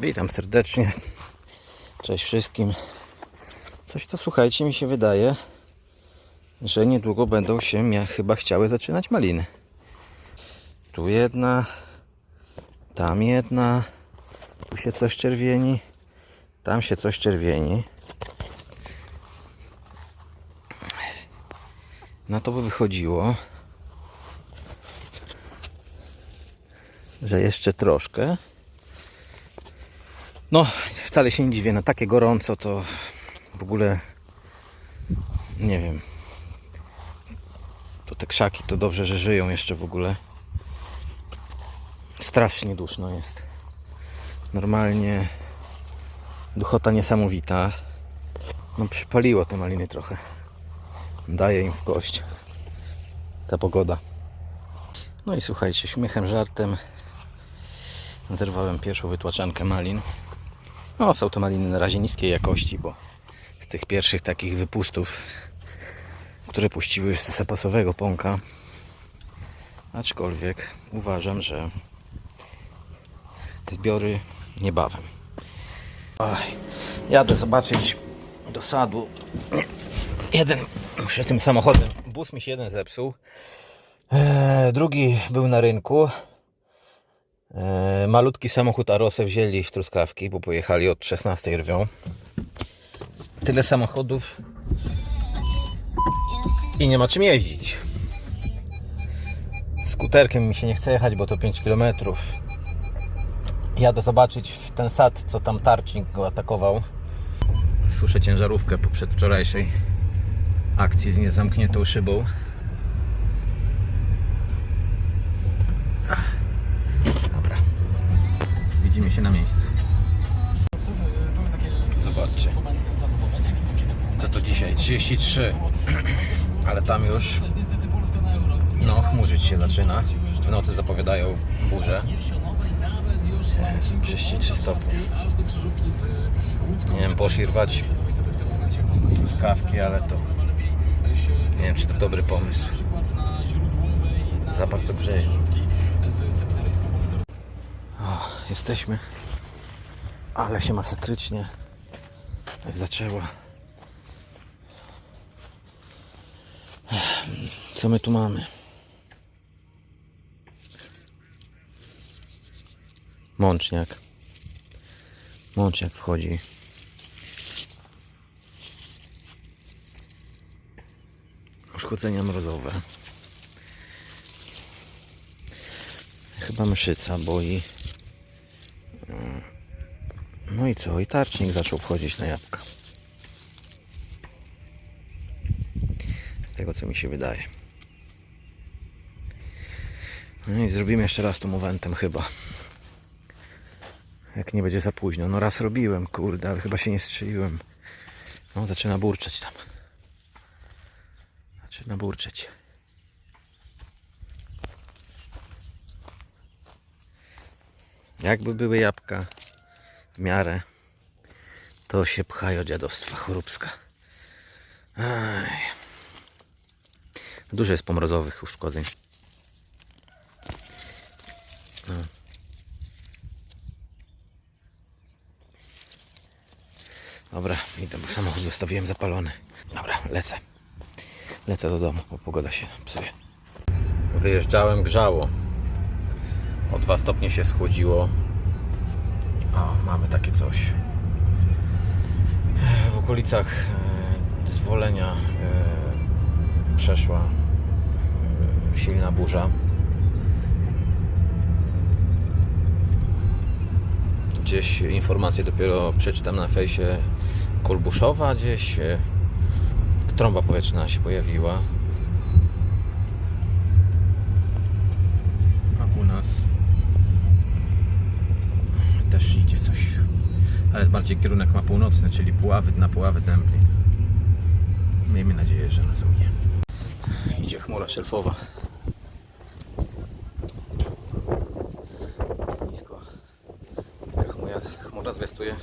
Witam serdecznie. Cześć wszystkim. Coś to słuchajcie, mi się wydaje, że niedługo będą się mia- chyba chciały zaczynać maliny. Tu jedna, tam jedna, tu się coś czerwieni, tam się coś czerwieni. Na to by wychodziło, że jeszcze troszkę. No, wcale się nie dziwię, no takie gorąco to w ogóle nie wiem. To te krzaki to dobrze, że żyją jeszcze w ogóle. Strasznie duszno jest. Normalnie duchota niesamowita. No przypaliło te maliny trochę. Daje im w kość ta pogoda. No i słuchajcie, śmiechem, żartem zerwałem pierwszą wytłaczankę malin. No, są to maliny na razie niskiej jakości, bo z tych pierwszych takich wypustów, które puściły z zapasowego pąka, aczkolwiek uważam, że zbiory niebawem. Oj, jadę zobaczyć do sadu. Jeden, muszę tym samochodem, bus mi się jeden zepsuł. Eee, drugi był na rynku. E, malutki samochód Arosę wzięli w truskawki, bo pojechali od 16 rwią. Tyle samochodów i nie ma czym jeździć. Skuterkiem mi się nie chce jechać, bo to 5 km. Jadę zobaczyć w ten sad, co tam tarcznik go atakował. Słyszę ciężarówkę po przedwczorajszej akcji z niezamkniętą szybą. Dobra. Widzimy się na miejscu. Takie Zobaczcie. Co to dzisiaj? 33. Ale tam już niestety Polska na euro. no chmurzyć się zaczyna. W nocy zapowiadają burze. Jesionowej nawet już Jest 33 stopnie. aż do krzyżówki z Łódzką. Nie wiem, poszli rwać truskawki, ale to się nie wiem, czy to dobry pomysł. Za bardzo grzeje. z seminaryjską pomidorą. O, jesteśmy. Ale się masakrycznie jak zaczęło. Co my tu mamy? Mączniak. Mączniak wchodzi. Uszkodzenia mrozowe. Chyba myszyca boi. No i co? I tarcznik zaczął wchodzić na jabłka. Z tego co mi się wydaje. No i zrobimy jeszcze raz tą mowentem chyba. Jak nie będzie za późno. No raz robiłem, kurde, ale chyba się nie strzeliłem. No zaczyna burczeć tam. Zaczyna burczeć. Jakby były jabłka w miarę, to się pchają dziadostwa choróbska. Aj. Dużo jest pomrozowych uszkodzeń. No. Dobra, idę, bo samochód zostawiłem zapalony. Dobra, lecę. Lecę do domu, bo pogoda się psuje. Wyjeżdżałem, grzało. O 2 stopnie się schłodziło. O, mamy takie coś. E, W okolicach e, zwolenia e, przeszła silna burza. Gdzieś informacje dopiero przeczytam na fejsie Kolbuszowa, gdzieś trąba powietrzna się pojawiła. Też idzie coś. Ale bardziej kierunek ma północny, czyli Puławy na Puławy Dęblin. Miejmy nadzieję, że nas umie. Idzie chmura szelfowa. Nisko. Chmura, chmura zwiastuje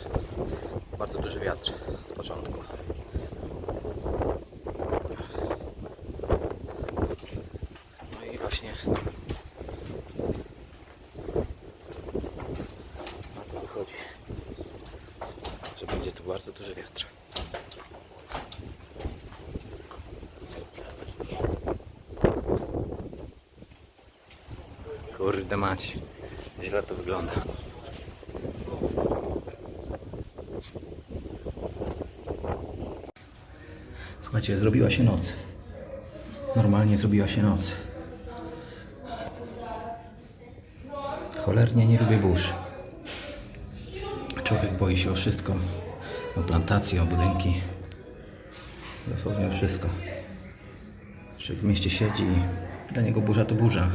bardzo duży wiatr z początku. No i właśnie na to wychodzi. Że będzie tu bardzo duży wiatr. Kurde mać. Źle to wygląda. Słuchajcie, zrobiła się noc. Normalnie zrobiła się noc. Cholernie nie lubię burz. Człowiek boi się o wszystko. O plantacje, o budynki. Dosłownie o wszystko. Człowiek w mieście siedzi i dla niego burza to burza.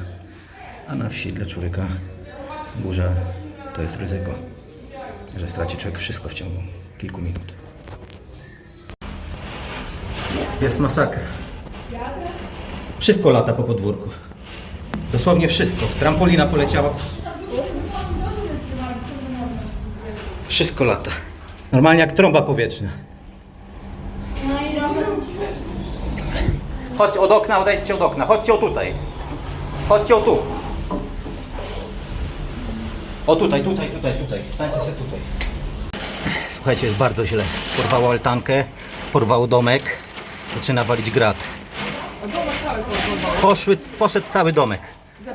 A na wsi dla człowieka burza to jest ryzyko. Że straci człowiek wszystko w ciągu kilku minut. Jest masakra. Wszystko lata po podwórku. Dosłownie wszystko. Trampolina poleciała. Wszystko lata. Normalnie jak trąba powietrzna. Chodź od okna, odejdźcie od okna. Chodźcie o tutaj. Chodźcie o tu. O tutaj, tutaj, tutaj, tutaj. Stańcie sobie tutaj. Słuchajcie, jest bardzo źle. Porwało altankę, porwało domek. Zaczyna walić grat. Poszły, poszedł cały domek. Się.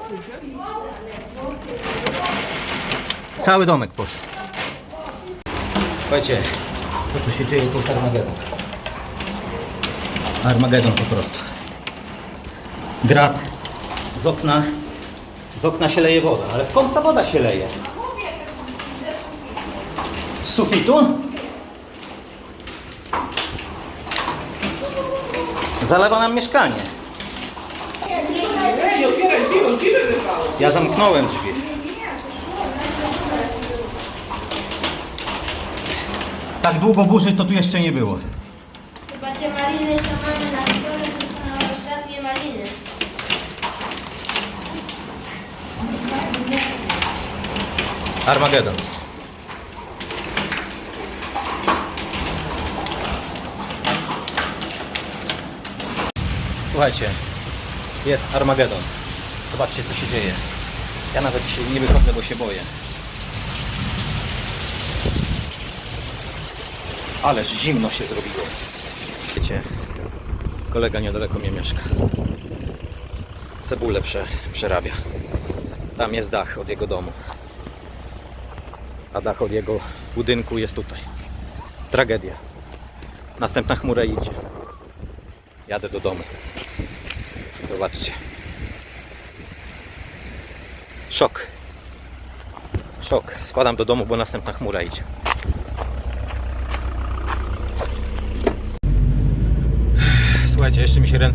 Cały domek poszedł. Słuchajcie, to co się dzieje to jest Armagedon. Armagedon po prostu. Grat z okna, z okna się leje woda. Ale skąd ta woda się leje? Z sufitu? Zalewa nam mieszkanie. Ja zamknąłem drzwi. Tak długo burzy to tu jeszcze nie było. Chyba te maliny, co mamy na stole, to są ostatnie maliny. Armagedon. Słuchajcie, jest Armagedon. Zobaczcie co się dzieje. Ja nawet dzisiaj nie wychodzę, bo się boję. Ależ zimno się zrobiło. Wiecie, kolega niedaleko mnie mieszka. Cebulę prze, przerabia. Tam jest dach od jego domu a dach od jego budynku jest tutaj. Tragedia. Następna chmura idzie. Jadę do domu. Zobaczcie. Szok. Szok. Spadam do domu, bo następna chmura idzie. Słuchajcie, jeszcze mi się ręce